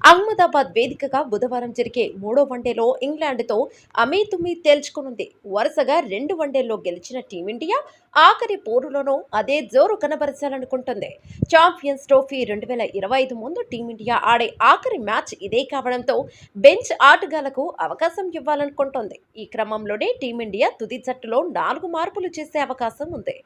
అహ్మదాబాద్ వేదికగా బుధవారం జరిగే మూడో వన్డేలో ఇంగ్లాండ్తో అమీతుమీ తేల్చుకునుంది. వరుసగా రెండు వన్డేల్లో గెలిచిన టీమిండియా ఆఖరి పోరులోనూ అదే జోరు కనబరచాలనుకుంటుంది. ఛాంపియన్స్ ట్రోఫీ రెండు వేల ఇరవై ఐదు ముందు టీమిండియా ఆడే ఆఖరి మ్యాచ్ ఇదే కావడంతో బెంచ్ ఆటగాళ్ళకు అవకాశం ఇవ్వాలనుకుంటోంది. ఈ క్రమంలోనే టీమిండియా తుది జట్టులో నాలుగు మార్పులు చేసే అవకాశం ఉంది.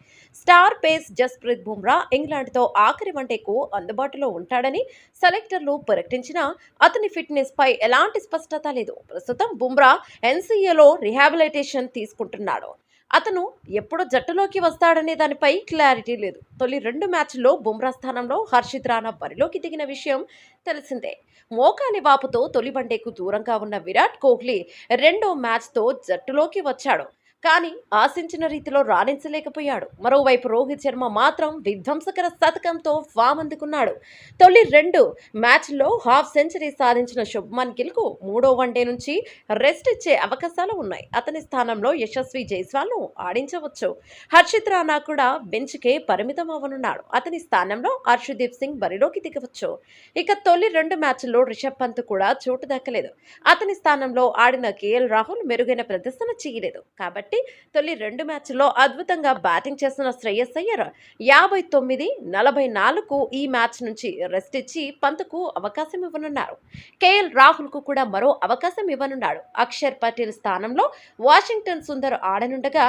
స్టార్ పేస్ జస్ప్రీత్ బుమ్రా ఇంగ్లాండ్తో ఆఖరి వన్డేకు అందుబాటులో ఉంటాడని సెలెక్టర్లు ప్రకటించిన అతని ఫిట్నెస్ పై ఎలాంటి స్పష్టత లేదు. ప్రస్తుతం బుమ్రా ఎన్సీఏలో రిహాబిలిటేషన్ తీసుకుంటున్నాడు. అతను ఎప్పుడు జట్టులోకి వస్తాడనే దానిపై క్లారిటీ లేదు. తొలి రెండు మ్యాచ్ల్లో బుమ్రా స్థానంలో హర్షిత్ రాణా బరిలోకి దిగిన విషయం తెలిసిందే. మోకాలి వాపుతో తొలి వన్డేకు దూరంగా ఉన్న విరాట్ కోహ్లీ రెండో మ్యాచ్తో జట్టులోకి వచ్చాడు. కానీ ఆశించిన రీతిలో రాణించలేకపోయాడు. మరోవైపు రోహిత్ శర్మ మాత్రం విధ్వంసకర శతకంతో ఫామ్ అందుకున్నాడు. తొలి రెండు మ్యాచ్లో హాఫ్ సెంచరీ సాధించిన శుభ్మన్ గిల్కు మూడో వన్డే నుంచి రెస్ట్ ఇచ్చే అవకాశాలు ఉన్నాయి. అతని స్థానంలో యశస్వి జైస్వాల్ను ఆడించవచ్చు. హర్షిత్ రాణా కూడా బెంచ్కే పరిమితం అవనున్నాడు. అతని స్థానంలో హర్షదీప్ సింగ్ బరిలోకి దిగవచ్చు. ఇక తొలి రెండు మ్యాచ్ల్లో రిషబ్ పంత్ కూడా చోటు దక్కలేదు. అతని స్థానంలో ఆడిన కేఎల్ రాహుల్ మెరుగైన ప్రదర్శన చేయలేదు. కాబట్టి తొలి రెండు మ్యాచ్లో అద్భుతంగా బ్యాటింగ్ చేసిన శ్రేయస్ అయ్యర్ యాభై తొమ్మిది నలభై నాలుగు ఈ మ్యాచ్ నుంచి రెస్ట్ ఇచ్చి పంతుకు అవకాశం ఇవ్వనున్నారు. కేఎల్ రాహుల్కు కూడా మరో అవకాశం ఇవ్వనున్నాడు. అక్షర్ పటేల్ స్థానంలో వాషింగ్టన్ సుందర్ ఆడనుండగా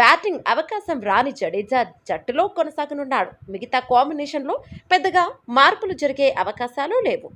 బ్యాటింగ్ అవకాశం రాని జడేజా జట్టులో కొనసాగనున్నాడు. మిగతా కాంబినేషన్లో పెద్దగా మార్పులు జరిగే అవకాశాలు లేవు.